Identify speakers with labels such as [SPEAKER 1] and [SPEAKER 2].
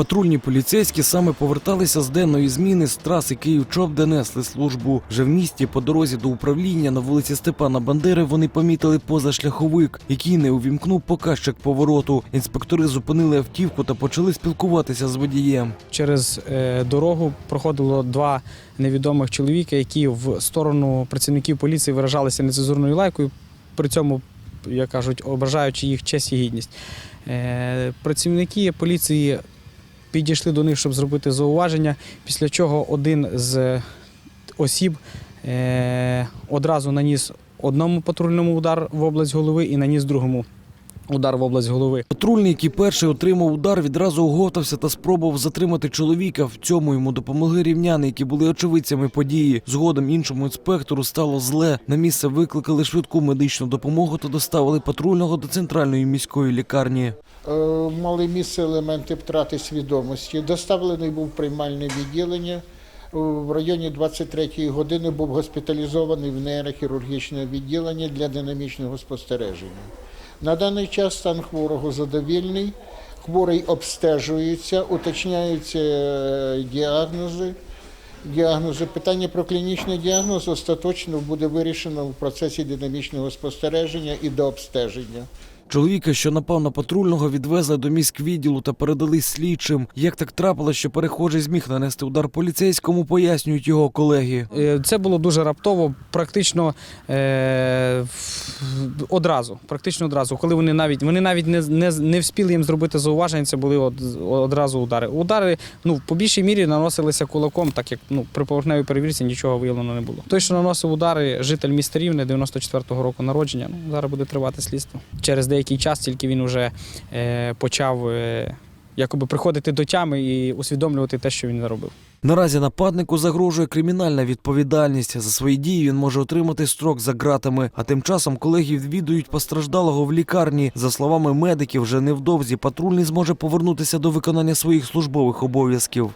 [SPEAKER 1] Патрульні поліцейські саме поверталися з денної зміни з траси Київ-Чоп, де несли службу. Вже в місті по дорозі до управління на вулиці Степана Бандери вони помітили позашляховик, який не увімкнув показчик повороту. Інспектори зупинили автівку та почали спілкуватися з водієм.
[SPEAKER 2] Через е, дорогу проходило два невідомих чоловіка, які в сторону працівників поліції виражалися нецензурною лайкою, при цьому, як кажуть, ображаючи їх честь і гідність. Е, Працівники поліції підійшли до них, щоб зробити зауваження, після чого один з осіб е, одразу наніс одному патрульному удар в область голови і наніс другому удар в область голови.
[SPEAKER 1] Патрульний, який перший отримав удар, відразу оговтався та спробував затримати чоловіка. В цьому йому допомогли рівняни, які були очевидцями події. Згодом іншому інспектору стало зле. На місце викликали швидку медичну допомогу та доставили патрульного до центральної міської лікарні.
[SPEAKER 3] Е, мали місце елементи втрати свідомості. Доставлений був приймальне відділення. В районі 23-ї години був госпіталізований в нейрохірургічне відділення для динамічного спостереження. На даний час стан хворого задовільний. Хворий обстежується, уточняються е, діагнози. Діагнози. Питання про клінічний діагноз остаточно буде вирішено в процесі динамічного спостереження і до обстеження.
[SPEAKER 1] Чоловіка, що напав на патрульного, відвезли до міськвідділу та передали слідчим. Як так трапилось, що перехожий зміг нанести удар поліцейському, пояснюють його колеги.
[SPEAKER 2] Е, Це було дуже раптово, практично е, одразу. Практично одразу. Коли вони навіть вони навіть не, не, не вспіли їм зробити зауваження, це були од, одразу удари. Удари ну, по більшій мірі наносилися кулаком, так як ну, при поверхневій перевірці нічого виявлено не було. Той, що наносив удари, житель міста Рівне 94-го року народження, ну, зараз буде тривати слідство. Через деякий час тільки він вже е, почав е, якоби приходити до тями і усвідомлювати те, що він наробив.
[SPEAKER 1] Наразі нападнику загрожує кримінальна відповідальність. За свої дії він може отримати строк за ґратами. А тим часом колеги відвідують постраждалого в лікарні. За словами медиків, вже невдовзі патрульний зможе повернутися до виконання своїх службових обов'язків.